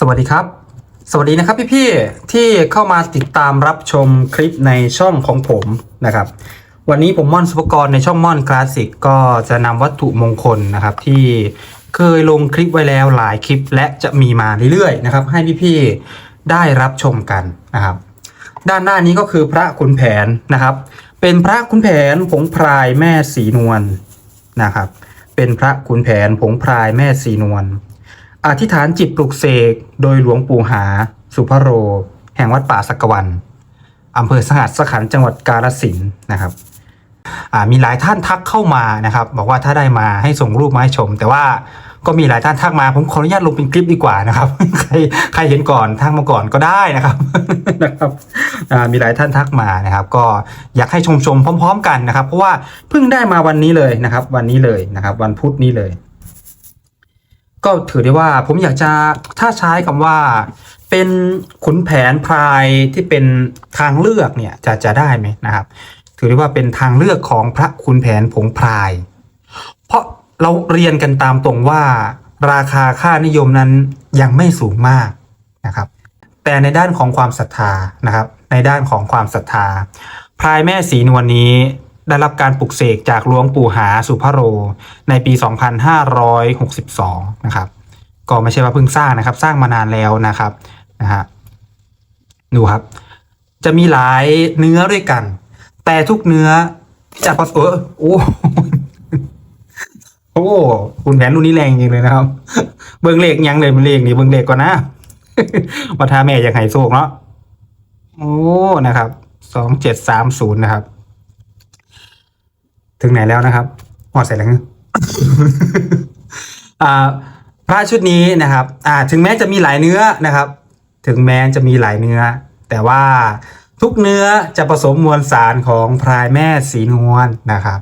สวัสดีครับ สวัสดีนะครับพี่ๆที่เข้ามาติดตามรับชมคลิปในช่องของผมนะครับ วันนี้ผมม่อนสุภกรในช่องม่อนคลาสสิกก็จะนำวัตถุมงคลนะครับ ที่เคยลงคลิปไว้แล้วหลายคลิปและจะมีมาเรื่อยๆนะครับ ให้พี่ๆได้รับชมกันนะครับ ด้านหน้านี้ก็คือพระขุนแผนนะครับ เป็นพระขุนแผนผงพรายแม่สีนวลนะครับ เป็นพระขุนแผนผงพรายแม่สีนวล อธิษฐานจิตปลุกเสกโดยหลวงปู่หา สุภโร แห่งวัดป่าสักวันอำเภอสหัสสขันจังหวัดกาฬสินธุ์นะครับมีหลายท่านทักเข้ามานะครับ บอกว่าถ้าได้มาให้ส่งรูปมาให้ชม แต่ว่าก็มีหลายท่านทักมา ผมขออนุญาตลงเป็นคลิปดีกว่านะครับ ใครใครเห็นก่อนทักมาก่อนก็ได้นะครับนะครับมีหลายท่านทักมานะครับ ก็อยากให้ชมชมพร้อม ๆ กันนะครับ เพราะว่าเพิ่งได้มาวันนี้เลยนะครับ วันนี้เลยนะครับ วันพุธนี้เลย ก็ถือได้ว่าผมอยากจะถ้าใช้คำว่าเป็นขุนแผนพรายที่เป็นทางเลือกเนี่ยจะจะได้ไหมนะครับ ถือได้ว่าเป็นทางเลือกของพระขุนแผนผงพราย เพราะเราเรียนกันตามตรงว่าราคาค่านิยมนั้นยังไม่สูงมากนะครับ แต่ในด้านของความศรัทธานะครับ ในด้านของความศรัทธาพรายแม่สีนวลนี้ ได้รับการปลุกเสกจากหลวงปู่หาสุภโร ในปี 2562 นะครับ ก็ไม่ใช่ว่าเพิ่งสร้างนะครับ สร้างมานานแล้วนะครับนะฮะดูครับ จะมีหลายเนื้อด้วยกัน แต่ทุกเนื้อจะผสมเออโอ้โอ้คุณแผนรุ่นนี้แรงจริงเลยนะครับ เบิ้งเลขยังเลยมันเลขนี่เบิ้งเลขก่อนนะวัฒาแม่ยังไห้โซกเนาะโอ้นะครับสองเจ็ดสามศูนย์นะครับ ถึงไหนแล้วนะครับหอดใส่แล้วพระชุดนี้นะครับอ่าถึงแม้จะมีหลายเนื้อนะครับ ถึงแม้จะมีหลายเนื้อ แต่ว่าทุกเนื้อจะผสมมวลสารของพรายแม่สีนวลนะครับ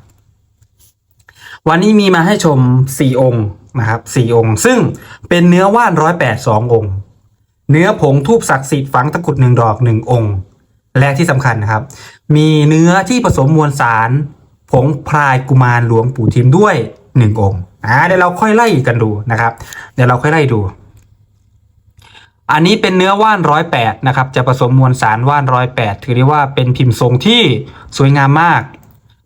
วันนี้มีมาให้ชม4องค์นะครับ4องค์ ซึ่งเป็นเนื้อว่านร้อยแปดสององค์ เนื้อผงทูบศักดิ์สิทธิ์ฝังตะกรุดหนึ่งดอกหนึ่งองค์ และที่สำคัญนะครับ มีเนื้อที่ผสมมวลสาร ผงพรายกุมารหลวงปู่ทิมด้วยหนึ่งองค์อ่าเดี๋ยวเราค่อยไล่กันดูนะครับ เดี๋ยวเราค่อยไล่ดู อันนี้เป็นเนื้อว่านร้อยแปดนะครับ จะผสมมวลสารว่านร้อยแปดถือได้ว่าเป็นพิมพ์ทรงที่สวยงามมาก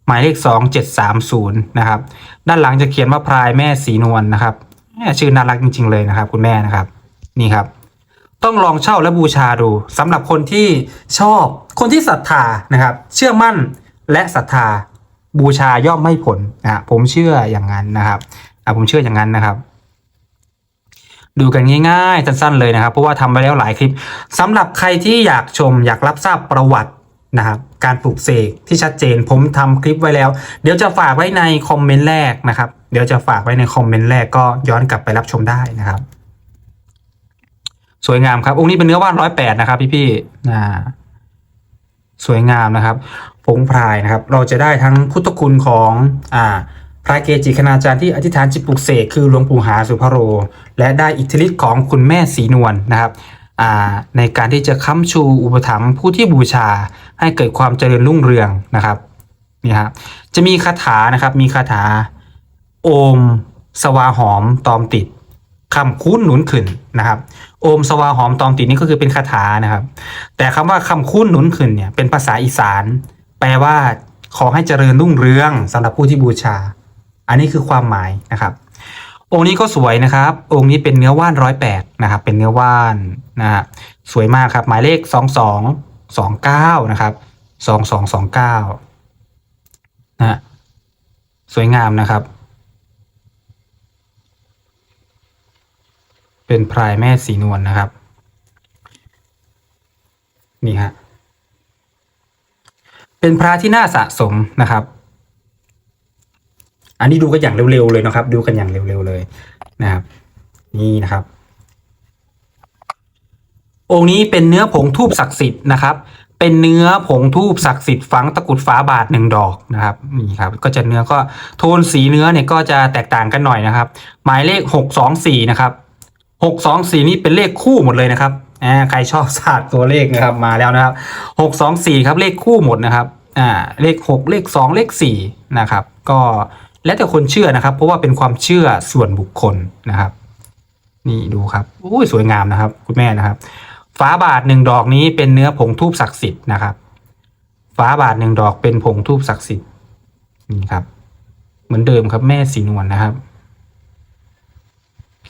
หมายเลขสองเจ็ดสามศูนย์นะครับ ด้านหลังจะเขียนว่าพรายแม่สีนวลนะครับแม่ชื่อน่ารักจริง ๆ เลยนะครับ คุณแม่นะครับ นี่ครับต้องลองเช่าและบูชาดูสำหรับคนที่ชอบคนที่ศรัทธานะครับ เชื่อมั่นและศรัทธา บูชาย่อมไม่ผลนะผมเชื่ออย่างนั้นนะครับอะผมเชื่ออย่างนั้นนะครับ ดูกันง่ายๆสั้นๆเลยนะครับ เพราะว่าทำไปแล้วหลายคลิปสำหรับใครที่อยากชมอยากรับทราบประวัตินะครับการปลูกเสกที่ชัดเจนผมทำคลิปไว้แล้ว เดี๋ยวจะฝากไว้ในคอมเมนต์แรกนะครับ เดี๋ยวจะฝากไว้ในคอมเมนต์แรกก็ย้อนกลับไปรับชมได้นะครับ สวยงามครับองค์นี้เป็นเนื้อว่านร้อยแปดนะครับ พี่พี่ๆอ่าสวยงามนะครับ งพรายนะครับ เราจะได้ทั้งพุทธคุณของอ่าพระเกจิคณาจารย์ที่อธิษฐานจิตปลุกเสกคือหลวงปู่หาสุภโร และได้อิทธิฤทธิ์ของคุณแม่สีนวลนะครับในการที่จะค้ำชูอุปถัมภ์ผู้ที่บูชาให้เกิดความเจริญรุ่งเรืองนะครับนี่ครับจะมีคาถานะครับมีคาถาโอมสวาหอมตอมติดคำคุ้นหนุนขึ้นนะครับโอมสวาหอมตอมติดนี่ก็คือเป็นคาถานะครับ แต่คำว่าคำคุ้นหนุนขึ้นเนี่ยเป็นภาษาอีสาน แปลว่า ขอให้เจริญรุ่งเรืองสำหรับผู้ที่บูชา อันนี้คือความหมายนะครับ องค์นี้ก็สวยนะครับ องค์นี้เป็นเนื้อว่านร้อยแปดนะครับ เป็นเนื้อว่านนะฮะสวยมากครับ หมายเลขสองสองสองเก้านะครับสองสองสองเก้านะฮะสวยงามนะครับ เป็นพรายแม่สีนวลนะครับ นี่ฮะ เป็นพระที่น่าสะสมนะครับ อันนี้ดูกันอย่างเร็วๆเลยนะครับ ดูกันอย่างเร็วๆเลยนะครับ นี่นะครับ องค์นี้เป็นเนื้อผงทูบศักดิ์สิทธิ์นะครับ เป็นเนื้อผงทูบศักดิ์สิทธิ์ฝังตะกุดฝาบาทหนึ่งดอกนะครับนี่ครับ ก็จะเนื้อก็โทนสีเนื้อเนี่ยก็จะแตกต่างกันหน่อยนะครับ หมายเลขหกสองสี่นะครับหกสองสี่นี่เป็นเลขคู่หมดเลยนะครับ อ่าใครชอบศาสตร์ตัวเลขนะครับมาแล้วนะครับหกสองสี่ครับเลขคู่หมดนะครับอ่าเลขหกเลขสองเลขสี่นะครับ ก็แล้วแต่คนเชื่อนะครับ เพราะว่าเป็นความเชื่อส่วนบุคคลนะครับ นี่ดูครับอุ้ยสวยงามนะครับ คุณแม่นะครับฝาบาทหนึ่งดอกนี้เป็นเนื้อผงทูบศักดิ์สิทธิ์นะครับฝาบาทหนึ่งดอกเป็นผงทูบศักดิ์สิทธิ์นี่ครับ เหมือนเดิมครับแม่สีนวลนะครับ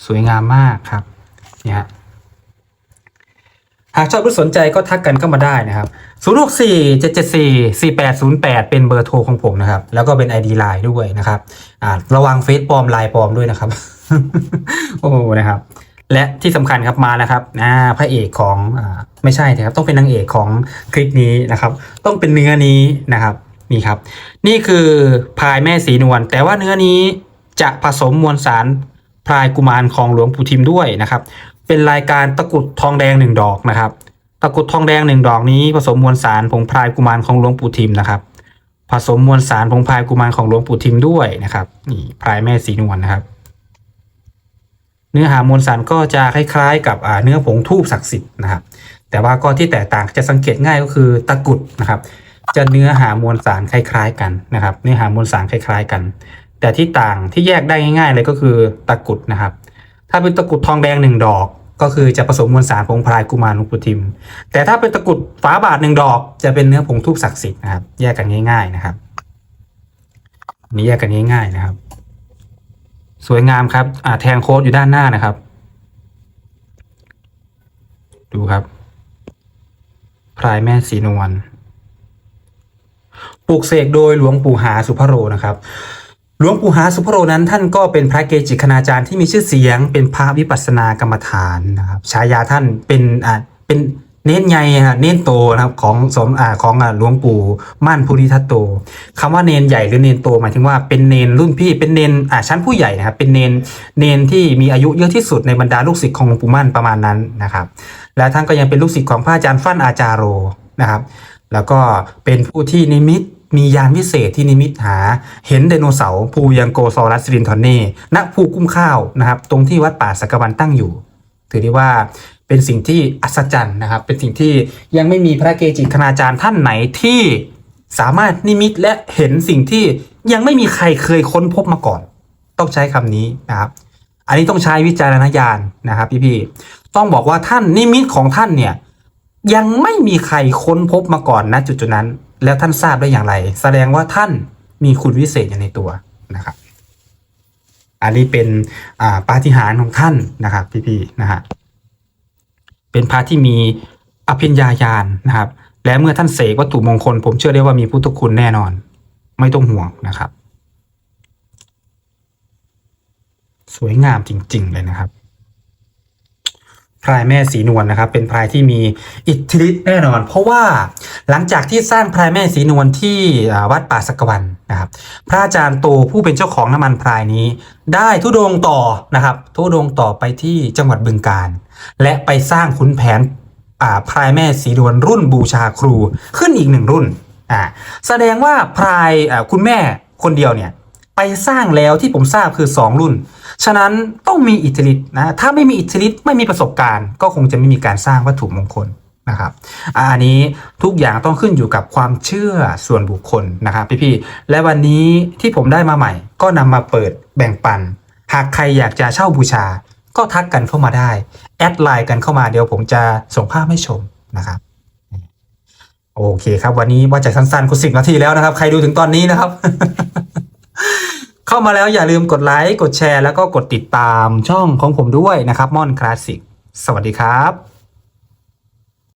สวยงามมากครับเนี่ยฮะ หากชอบหรือสนใจก็ทักกันเข้ามาได้นะครับ 0 6 4 7 7 4 4 8 0 8 เป็นเบอร์โทรของผมนะครับ แล้วก็เป็น ID ไลน์ด้วยนะครับอ่าระวังเฟซปลอมไลน์ปลอมด้วยนะครับ โอ้นะครับ และที่สำคัญครับมานะครับอ่าพระเอกของอ่าไม่ใช่นะครับ ต้องเป็นนางเอกของคลิปนี้นะครับ ต้องเป็นเนื้อนี้นะครับ นี่ครับ นี่คือพายแม่สีนวลแต่ว่าเนื้อนี้จะผสมมวลสารพรายกุมารของหลวงปู่ทิมด้วยนะครับ เป็นรายการตะกุดทองแดงหนึ่งดอกนะครับ ตะกุดทองแดงหนึ่งดอกนี้ผสมมวลสารผงพรายกุมารของหลวงปู่ทิมนะครับ ผสมมวลสารผงพรายกุมารของหลวงปู่ทิมด้วยนะครับนี่พรายแม่สีนวลนะครับ เนื้อหามวลสารก็จะคล้ายๆ กับเนื้อผงทูบศักดิ์สิทธิ์นะครับ แต่ว่าก็ที่แตกต่างจะสังเกตง่ายก็คือตะกุดนะครับจะเนื้อหามวลสารคล้ายๆกันนะครับ เนื้อหามวลสารคล้ายๆกัน แต่ที่ต่างที่แยกได้ง่าย ๆ เลยก็คือตะกุดนะครับ ถ้าเป็นตะกรุดทองแดงหนึ่งดอก ก็คือจะผสมมวลสารผงพรายกุมารหลวงปู่ทิม แต่ถ้าเป็นตะกรุดฝาบาทหนึ่งดอก จะเป็นเนื้อผงทูบศักดิ์สิทธิ์นะครับ แยกกันง่าย ๆนะครับนนี้แยกกันง่าย ๆนะครับ สวยงามครับอ่าแทงโค้ดอยู่ด้านหน้านะครับ ดูครับพรายแม่สีนวลปลูกเสกโดยหลวงปู่หาสุภโรนะครับ หลวงปู่หาสุภโรนั้นท่านก็เป็นพระเกจิคณาจารย์ที่มีชื่อเสียง เป็นพระวิปัสสนากรรมฐานนะครับฉายาท่านเป็นอ่าเป็นเน้นใหญ่ฮะเน้นโตนะครับของสมอ่าของอ่าหลวงปู่มั่นภูริทัตโตคำว่าเนนใหญ่หรือเนนโตหมายถึงว่าเป็นเนนรุ่นพี่เป็นเนนอ่าชั้นผู้ใหญ่นะครับเป็นเนนเนนที่มีอายุเยอะที่สุดในบรรดาลูกศิษย์ของหลวงปู่มั่นประมาณนั้นนะครับ และท่านก็ยังเป็นลูกศิษย์ของพระอาจารย์ฟั่นอาจารโรนะครับ แล้วก็เป็นผู้ที่นิมิต มียานวิเศษที่นิมิตหา เห็นไดโนเสาร์ภูยังโกซอรัสซินทอนเน่ณภูกุ้มข้าวนะครับ ตรงที่วัดป่าสักวันตั้งอยู่ ถือได้ว่าเป็นสิ่งที่อัศจรรย์นะครับ เป็นสิ่งที่ยังไม่มีพระเกจิคณาจารย์ท่านไหนที่สามารถนิมิตและเห็นสิ่งที่ยังไม่มีใครเคยค้นพบมาก่อน ต้องใช้คำนี้นะครับอันนี้ต้องใช้วิจารณญาณนะครับ พี่ๆ ต้องบอกว่าท่านนิมิตของท่านเนี่ยยังไม่มีใครค้นพบมาก่อนนะจุดจุดๆนั้น แล้วท่านทราบได้อย่างไร แสดงว่าท่านมีคุณวิเศษอยู่ในตัวนะครับ อันนี้เป็นปาฏิหาริย์ของท่านนะครับ พี่ๆนะฮะเป็นพระที่มีอภิญญาญาณนะครับ และเมื่อท่านเสกวัตถุมงคล ผมเชื่อได้ว่ามีพุทธคุณแน่นอน ไม่ต้องห่วงนะครับ สวยงามจริง ๆ เลยนะครับ พรายแม่สีนวลนะครับ เป็นพรายที่มีอิทธิฤทธิ์แน่นอน เพราะว่าหลังจากที่สร้างพรายแม่สีนวลที่วัดป่าสักวันนะครับ พระอาจารย์โตผู้เป็นเจ้าของน้ำมันพรายนี้ ได้ทุดงต่อนะครับ ทุดงต่อไปที่จังหวัดบึงกาฬและไปสร้างขุนแผนพรายแม่สีนวลรุ่นบูชาครูขึ้นอีกหนึ่งรุ่นอ่าแสดงว่าพรายคุณแม่คนเดียวเนี่ยไปสร้างแล้วที่ผมทราบคือ 2 รุ่น ฉะนั้นต้องมีอิทธิฤทธิ์นะ ถ้าไม่มีอิทธิฤทธิ์ไม่มีประสบการณ์ ก็คงจะไม่มีการสร้างวัตถุมงคลนะครับ อันนี้ทุกอย่างต้องขึ้นอยู่กับความเชื่อส่วนบุคคลนะครับพี่ๆ และวันนี้ที่ผมได้มาใหม่ ก็นำมาเปิดแบ่งปัน หากใครอยากจะเช่าบูชา ก็ทักกันเข้ามาได้ แอดไลน์กันเข้ามาเดี๋ยวผมจะส่งภาพให้ชมนะครับโอเคครับวันนี้ว่าจะสั้นๆกว่าสิบนาทีแล้วนะครับ ใครดูถึงตอนนี้นะครับ เข้ามาแล้วอย่าลืมกดไลค์ กดแชร์ แล้วก็กดติดตามช่องของผมด้วยนะครับม่อนคลาสสิก สวัสดีครับ